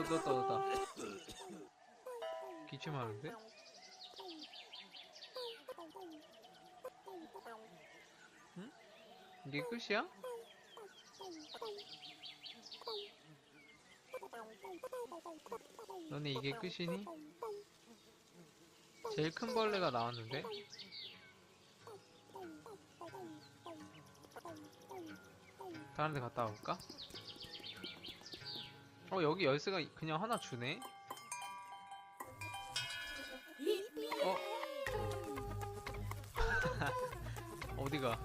얻어, 얻어. 기침하는데? 응? 이게 끝이야? 너네 이게 끝이니? 제일 큰 벌레가 나왔는데? 다른 데 갔다 올까? 어, 여기 열쇠가 그냥 하나 주네? 어? 어디가?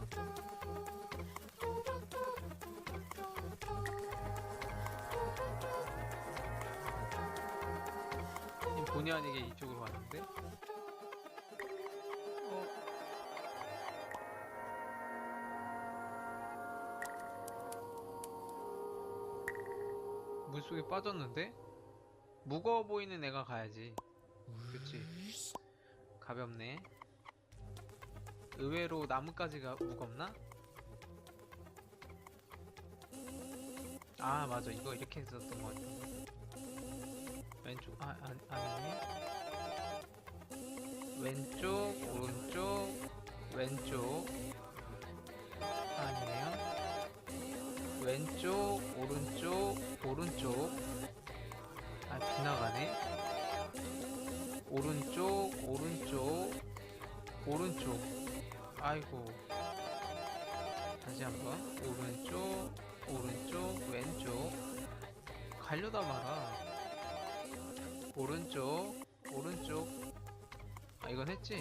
이 본의 아니게 이쪽 빠졌는데? 무거워 보이는 애가 가야지. 그치? 가볍네. 의외로 나뭇가지가 무겁나? 아, 맞아. 이거 이렇게 했었던 것 같은데. 왼쪽, 아, 아, 아니네. 왼쪽, 오른쪽, 왼쪽. 아니네요. 왼쪽, 오른쪽, 오른쪽. 오른쪽. 아이고. 다시 한번. 오른쪽, 오른쪽, 왼쪽. 가려다 마라. 오른쪽, 오른쪽. 아, 이건 했지?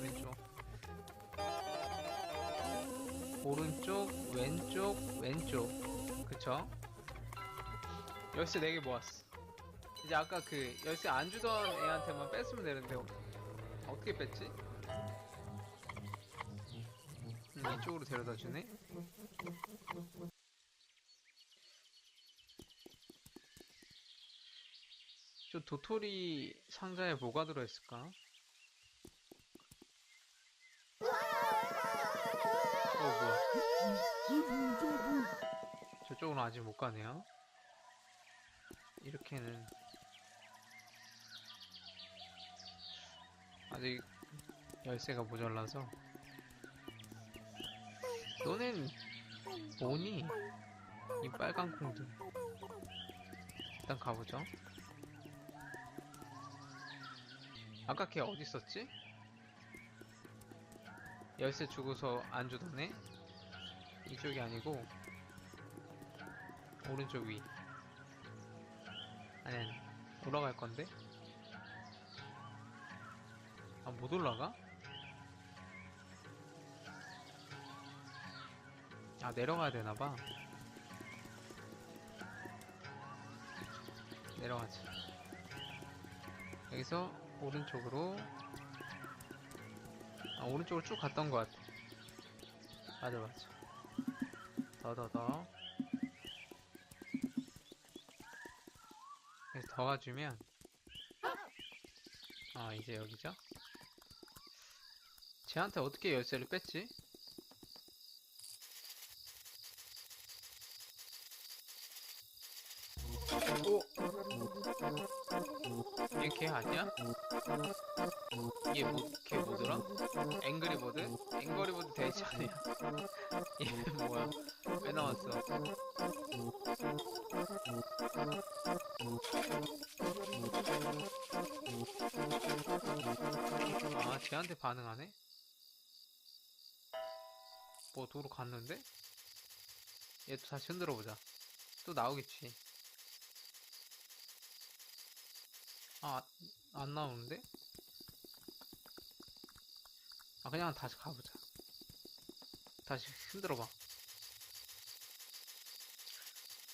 왼쪽. 오른쪽, 왼쪽, 왼쪽. 그쵸? 열쇠 4개 모았어. 이제 아까 그 열쇠 안 주던 애한테만 뺐으면 되는데 어, 어떻게 뺐지? 음, 이쪽으로 데려다 주네. 저 도토리 상자에 뭐가 들어있을까? 어 뭐야? 저쪽으로 아직 못 가네요. 이렇게는 아직 열쇠가 모자라서 너넨 뭐니? 이 빨간 콩들 일단 가보죠 아까 걔 어디 있었지? 열쇠 주고서 안 주더네? 이쪽이 아니고 오른쪽 위 아니 아니 올라갈 건데? 아 못 올라가? 아 내려가야 되나봐. 내려가지. 여기서 오른쪽으로. 아 오른쪽으로 쭉 갔던 것 같아. 맞아 맞아. 더더더. 그래서 더 가주면. 아 이제 여기죠? 쟤한테 어떻게 열쇠를 뺐지? 오! 얘걔 아니야? 얘 뭐, 걔 뭐더라? 앵그리버드? 앵그리버드 대시 아니야? 얘 뭐야? 왜 나왔어? 아, 쟤한테 반응하네? 뭐, 도로 갔는데? 얘 또 다시 흔들어 보자. 또 나오겠지. 아, 안 나오는데? 아, 그냥 다시 가보자. 다시 흔들어봐.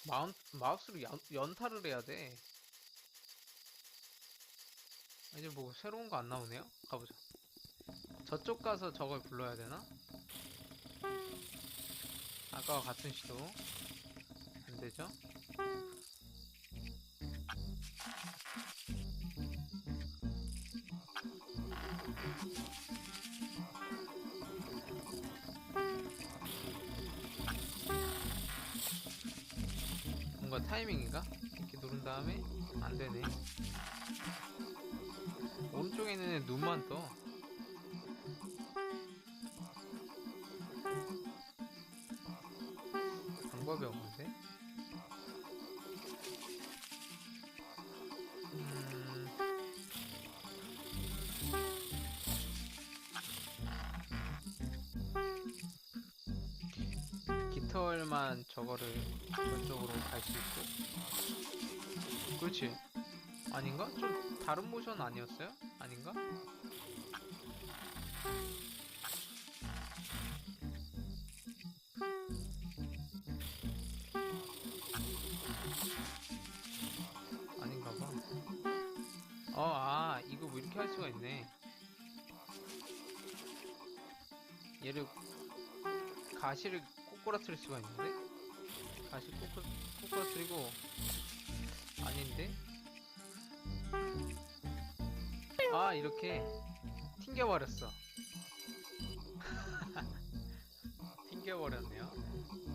마운, 마우스로 연, 연타를 해야 돼. 이제 뭐 새로운 거 안 나오네요? 가보자. 저쪽 가서 저걸 불러야 되나? 아까와 같은 시도. 안 되죠? 타이밍인가? 이렇게 누른 다음에 안 되네. 오른쪽에 있는 애 눈만 떠. 방법이 없는 깃털만 저거를 왼쪽으로 갈 수 있고 그렇지 아닌가? 좀 다른 모션 아니었어요? 아닌가? 아닌가 봐. 어, 아, 이거 뭐 이렇게 할 수가 있네. 얘를 가시를 꼬꾸라뜨릴 수가 있는데? 가시 꼬꾸, 꼬꾸라뜨리고 아닌데? 아 이렇게 튕겨버렸어. 튕겨버렸네요.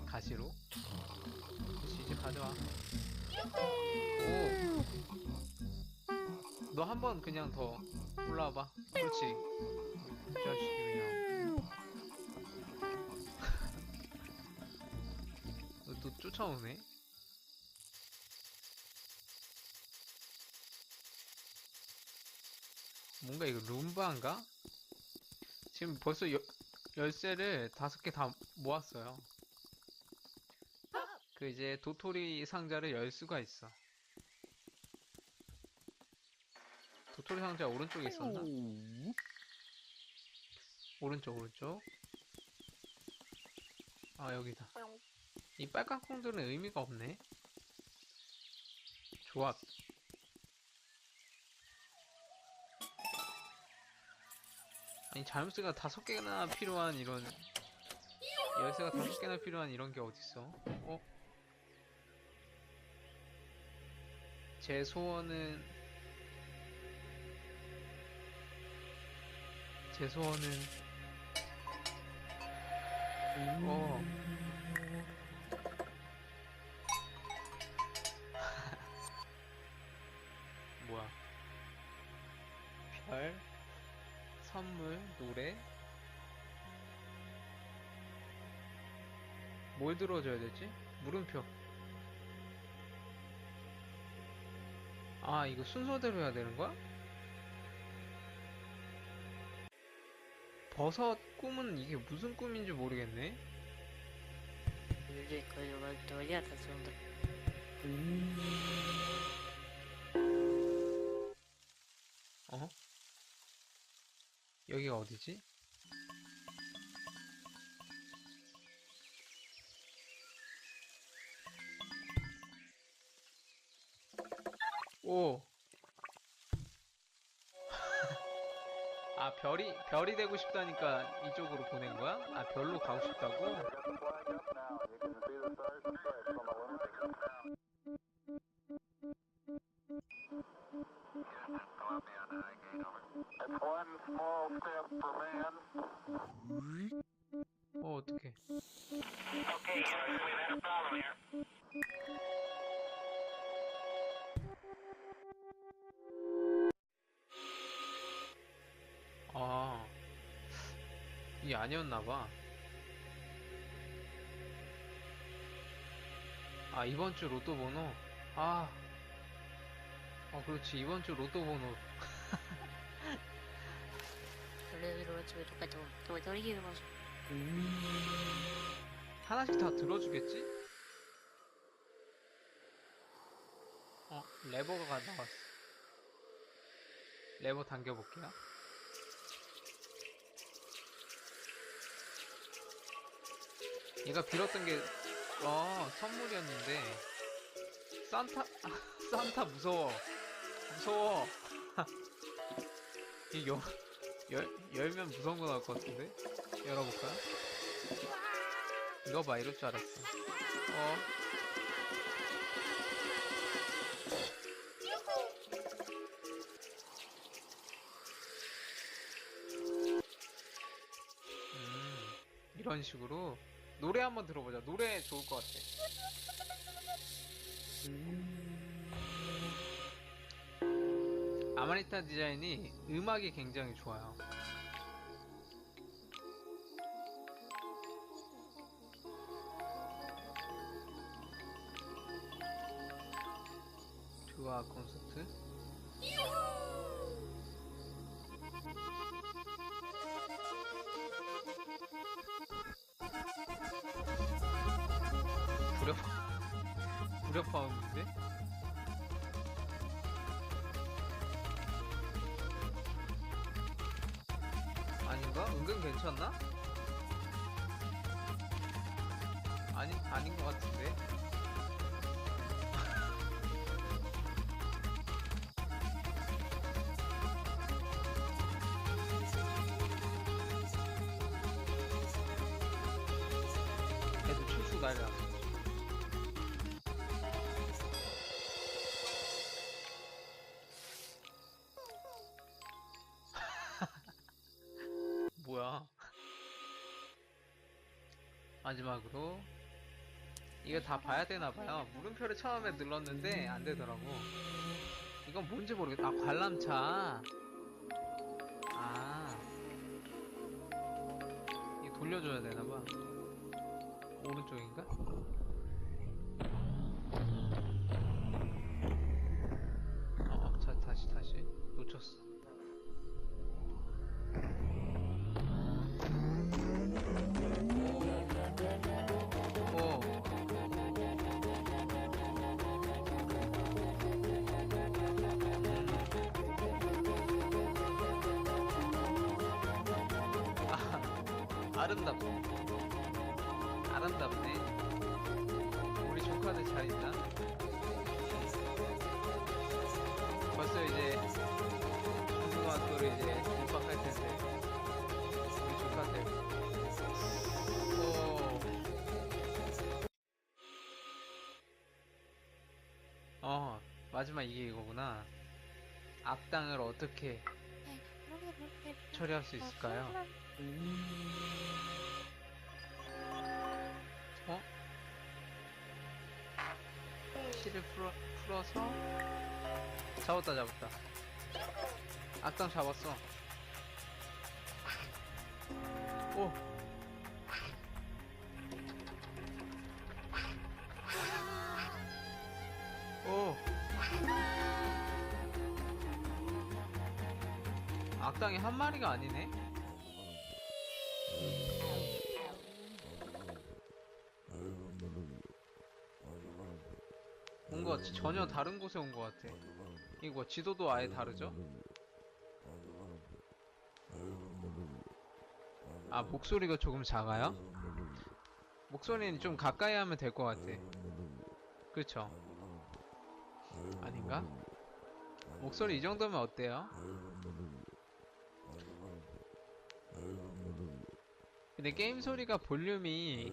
가시로. 그치, 이제 가져와. 오너 한 번 그냥 더 올라와봐. 그렇지. 이 자식 쫓아오네 뭔가 이거 룸바인가? 지금 벌써 여, 열쇠를 다섯 개 다 모았어요. 그 이제 도토리 상자를 열 수가 있어. 도토리 상자 오른쪽에 있었나? 오른쪽 오른쪽. 아 여기다. 이 빨간 콩들은 의미가 없네. 조합. 아니 자물쇠가 다섯 개나 필요한 이런 열쇠가 다섯 개나 필요한 이런 게 어딨어? 어? 제 소원은 제 소원은 어 별 선물, 노래 뭘 들어줘야 되지? 물음표 아 이거 순서대로 해야 되는 거야? 버섯 꿈은 이게 무슨 꿈인지 모르겠네 Люди, которые говорят отсюда. 어? 여기가 어디지? 오! 아, 별이, 별이 되고 싶다니까 이쪽으로 보낸 거야? 아, 별로 가고 싶다고? 이 아니었나봐. 아 이번주 로또 번호? 아. 어, 그렇지. 이번주 로또 번호. 음. 하나씩 다 들어주겠지? 어 레버가 나왔어. 레버 당겨볼게요. 얘가 빌었던 게, 어, 선물이었는데, 산타, 아, 산타 무서워. 무서워. 이 열, 열, 열면 무서운 거 나올 것 같은데? 열어볼까요? 이거 봐, 이럴 줄 알았어. 어? 음, 이런 식으로 노래 한번 들어보자. 노래 좋을 것 같아. 아마리타 디자인이 음악이 굉장히 좋아요. 듀아 콘서트 무력 파운드인데? 아닌가? 은근 괜찮나? 아니 아닌 것 같은데. 애들 출수 날라. 뭐야? 마지막으로 이거 다 봐야 되나 봐요. 물음표를 처음에 눌렀는데 안 되더라고. 이건 뭔지 모르겠다. 아, 관람차. 아. 이거 돌려줘야 되나 봐. 오른쪽인가? 아, 아름답네. 아름답네. 우리 조카들 잘 있나? 벌써 이제 중고등학교를 이제 입학할 텐데 우리 조카들. 오. 어 마지막 이게 이거구나. 악당을 어떻게 처리할 수 있을까요? 어? 키를 풀어, 풀어서 잡았다 잡았다 악당 잡았어 오 오. 악당이 한 마리가 아니네? 온것 같지? 전혀 다른 곳에 온 것 같아. 이거 뭐 지도도 아예 다르죠? 아, 목소리가 조금 작아요? 목소리는 좀 가까이 하면 될 것 같아. 그쵸? 아닌가? 목소리 이 정도면 어때요? 근데 게임 소리가 볼륨이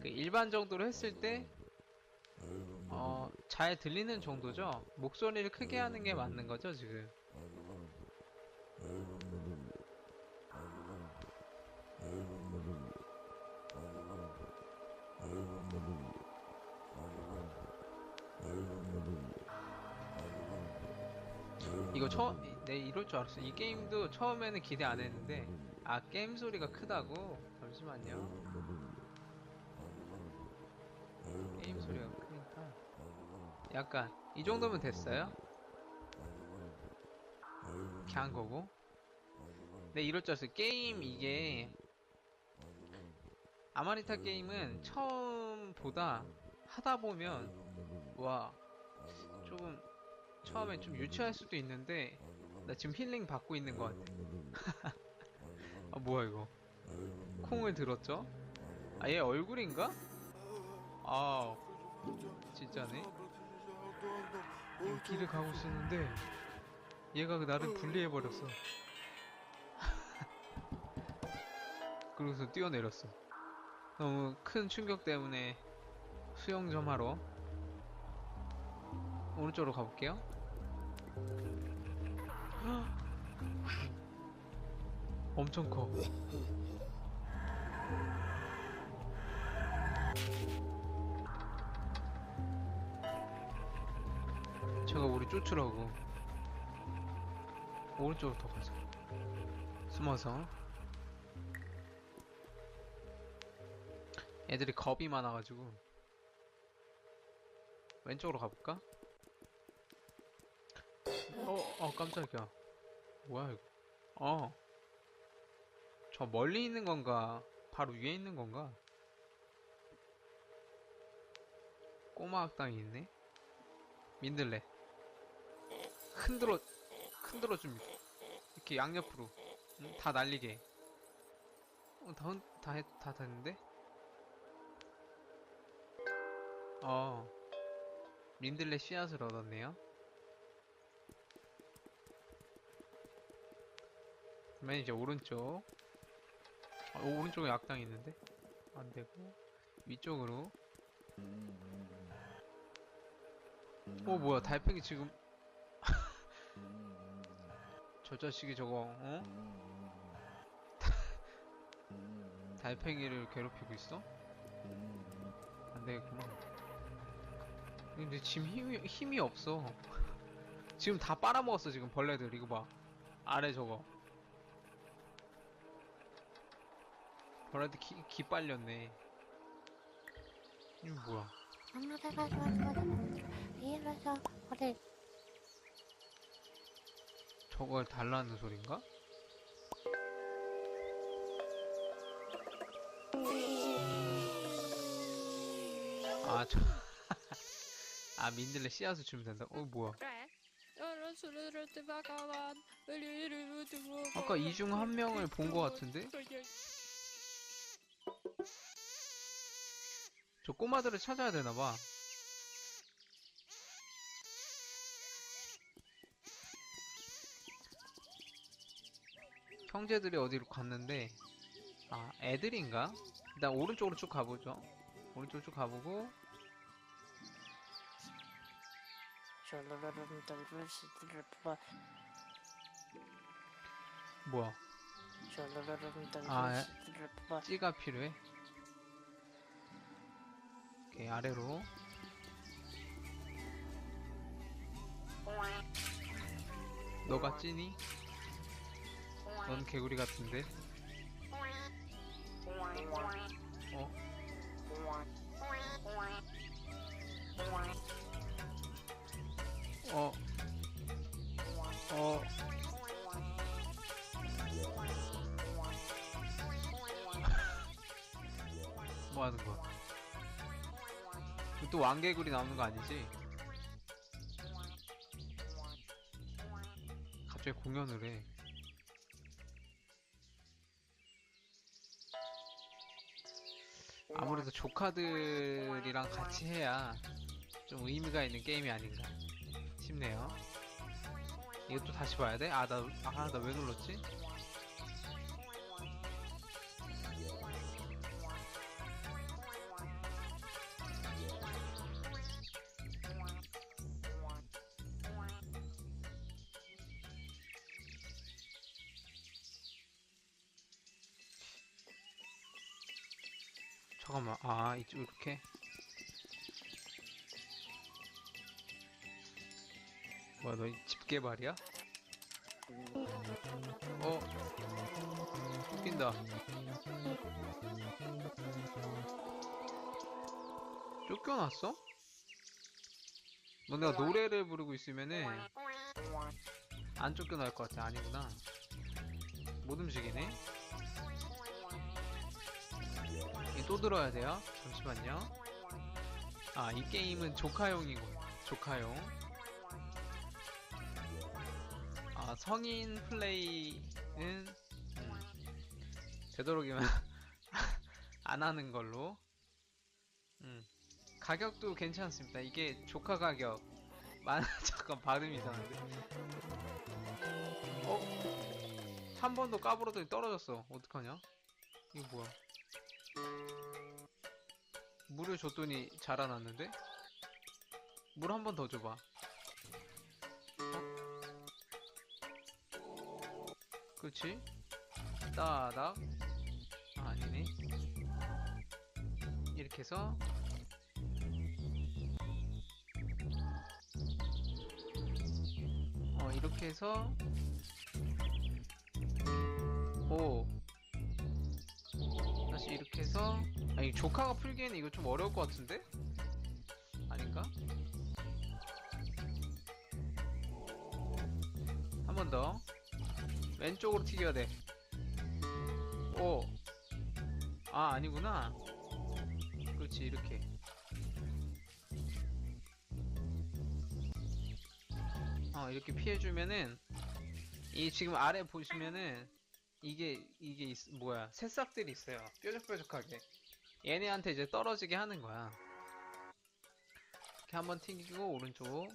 그 일반 정도로 했을 때 어, 잘 들리는 정도죠? 목소리를 크게 하는 게 맞는 거죠, 지금? 이거 처음, 내 이럴 줄 알았어. 이 게임도 처음에는 기대 안 했는데, 아, 게임 소리가 크다고? 잠시만요. 약간, 이 정도면 됐어요? 이렇게 한 거고. 네, 이럴 줄 알았어요. 게임, 이게, 아마리타 게임은 처음보다 하다 보면, 와, 조금, 처음엔 좀 유치할 수도 있는데, 나 지금 힐링 받고 있는 것 같아. 아, 뭐야, 이거. 콩을 들었죠? 아, 얘 얼굴인가? 아, 진짜네. 이 길을 가고 있었는데, 얘가 그 나를 분리해 버렸어. 그러고서 뛰어내렸어. 너무 큰 충격 때문에 수영 좀 하러 오른쪽으로 가볼게요. 엄청 커. 제가 우리 쫓으라고. 오른쪽으로 더 가자. 숨어서. 애들이 겁이 많아가지고. 왼쪽으로 가볼까? 어, 어, 깜짝이야. 뭐야, 이거. 어. 저 멀리 있는 건가? 바로 위에 있는 건가? 꼬마 악당이 있네? 민들레. 흔들어, 흔들어 줍니다. 이렇게 양옆으로. 응? 다 날리게. 어, 다, 흔- 다, 했, 다 됐는데? 어. 민들레 씨앗을 얻었네요. 그러면 이제 오른쪽. 어, 오른쪽에 악당이 있는데? 안 되고. 위쪽으로. 어, 뭐야, 달팽이 지금. 저 자식이 저거, 어? 달팽이를 괴롭히고 있어? 안 되겠구나. 근데 지금 힘이, 힘이 없어. 지금 다 빨아먹었어, 지금 벌레들. 이거 봐. 아래 저거. 벌레들 기, 기 빨렸네. 이거 뭐야. 좋아 좋아. 이래서 어디 저걸 달라는 소린가? 아, 저. 아, 민들레 씨앗을 주면 된다. 어, 뭐야. 아까 이 중 한 명을 본 것 같은데? 저 꼬마들을 찾아야 되나봐. 형제들이 어디로 갔는데, 아, 애들인가? 일단 오른쪽으로 쭉 가보죠. 오른쪽 쭉 가보고, 뭐야. 아, 찌가 필요해? 오케이, 아래로. 너가 찌니? 넌 개구리 같은데? 어? 어? 어? 뭐 하는 거야? 또 왕개구리 나오는 거 아니지? 갑자기 공연을 해. 조카들이랑 같이 해야 좀 의미가 있는 게임이 아닌가 싶네요. 이것도 다시 봐야 돼? 아, 나, 아, 나 왜 눌렀지? 잠깐만, 아, 이쪽 이렇게. 뭐야, 너 집게발이야? 어, 쫓긴다. 쫓겨났어? 너 내가 노래를 부르고 있으면은 안 쫓겨날 것 같아. 아니구나. 못 움직이네. 또 들어야 돼요. 잠시만요. 아, 이 게임은 조카용이고, 조카용. 아, 성인 플레이는, 음, 되도록이면 안 하는 걸로. 음, 가격도 괜찮습니다. 이게 조카 가격. 만, 잠깐, 발음이 이상한데. 어? 한 번 더 까불었더니 떨어졌어. 어떡하냐? 이거 뭐야? 물을 줬더니 자라났는데? 물 한 번 더 줘봐. 어? 그렇지? 따닥. 아, 아니네. 이렇게 해서 어, 이렇게 해서 오 다시 이렇게 해서 아니 조카가 풀기에는 이거 좀 어려울 것 같은데? 아닌가? 한 번 더 왼쪽으로 튀겨야 돼 오. 아, 아니구나. 그렇지, 이렇게. 어, 이렇게 피해주면은, 이 지금 아래 보시면은, 이게, 이게, 있- 뭐야, 새싹들이 있어요. 뾰족뾰족하게. 얘네한테 이제 떨어지게 하는 거야. 이렇게 한번 튕기고, 오른쪽.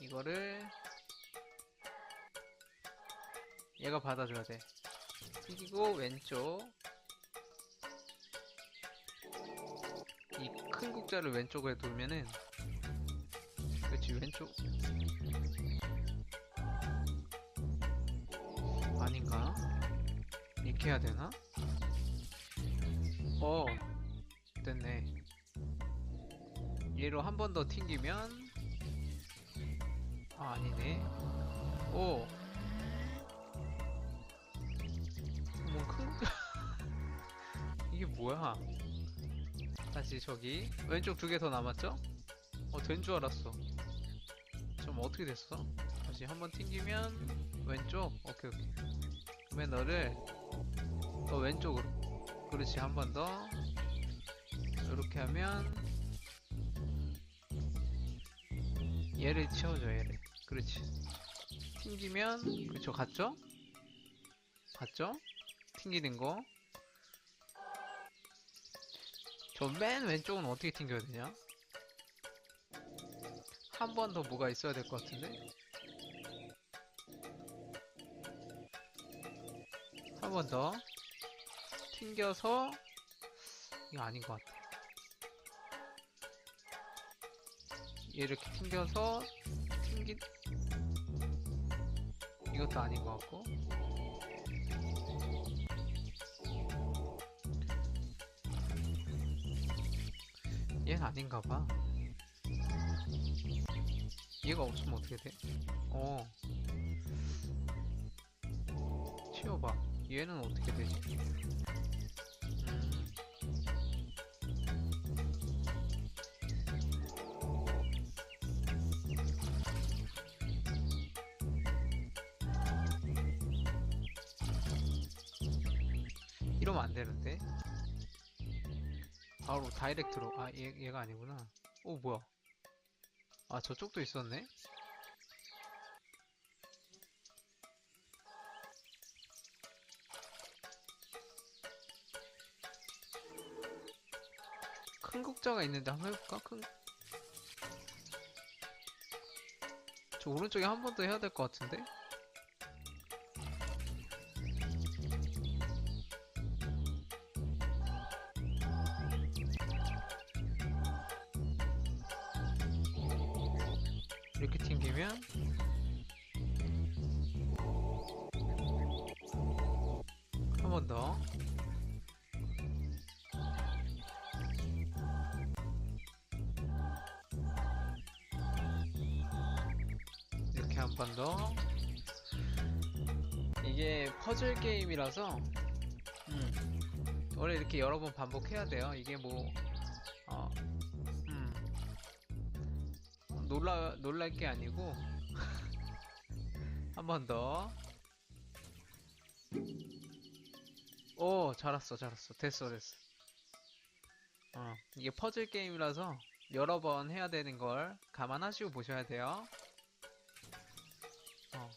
이거를, 얘가 받아줘야 돼. 튀기고 왼쪽 이 큰 국자를 왼쪽에 두면은 그렇지 왼쪽 아닌가? 이렇게 해야 되나? 어 됐네 얘로 한 번 더 튕기면 아 아니네 오뭐 큰... 이게 뭐야? 다시 저기 왼쪽 두 개 더 남았죠? 어, 된 줄 알았어. 좀 어떻게 됐어? 다시 한 번 튕기면 왼쪽. 오케이 오케이. 그러면 너를 더 왼쪽으로. 그렇지 한 번 더. 이렇게 하면 얘를 치워줘 얘를. 그렇지. 튕기면 그쵸 갔죠? 갔죠? 튕기는 거. 저 맨 왼쪽은 어떻게 튕겨야 되냐? 한 번 더 뭐가 있어야 될 것 같은데? 한 번 더. 튕겨서, 이거 아닌 것 같아. 얘 이렇게 튕겨서, 튕기, 이것도 아닌 것 같고. 얘는 아닌가 봐. 얘가 없으면 어떻게 돼? 어. 얘는 어떻게 되지? 음. 이러면 안 되는데? 바로 다이렉트로 아 얘, 얘가 아니구나 오 뭐야 아 저쪽도 있었네 큰 국자가 있는데 한번 해볼까? 큰... 저 오른쪽에 한 번 더 해야 될 것 같은데? 이렇게 튕기면 번 더. 이게 퍼즐 게임이라서 음, 원래 이렇게 여러 번 반복해야 돼요. 이게 뭐 어, 음, 놀라 놀랄 게 아니고 한 번 더. 오, 잘했어, 잘했어. 됐어, 됐어. 어, 이게 퍼즐 게임이라서 여러 번 해야 되는 걸 감안하시고 보셔야 돼요. 어.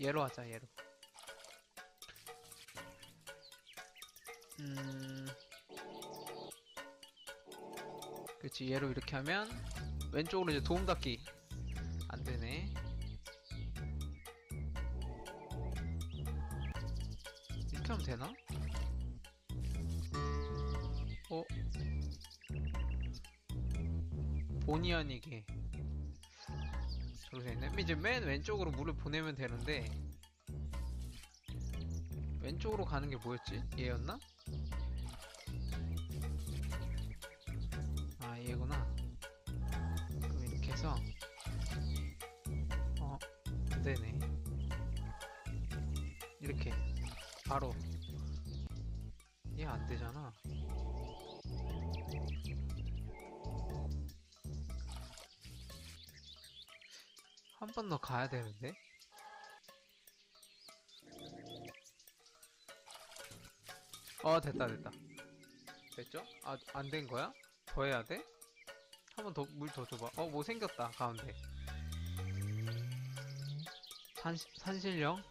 얘로 하자, 얘로. 음. 그치, 얘로 이렇게 하면 왼쪽으로 이제 도움 닫기 안 되네. 저렇게 있네. 이제 맨 왼쪽으로 물을 보내면 되는데 왼쪽으로 가는 게 뭐였지? 얘였나? 아 얘구나. 그럼 이렇게 해서 어 안되네. 이렇게 바로 얘 안 되잖아 한 번 더 가야 되는데 어 됐다 됐다 됐죠? 아 안 된 거야? 더 해야 돼? 한 번 더 물 더 줘봐 어 뭐 생겼다 가운데 산, 산신령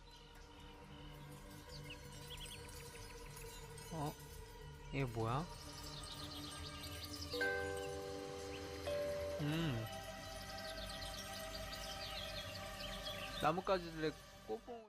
어? 이게 뭐야? 음 나뭇가지를 꽂봉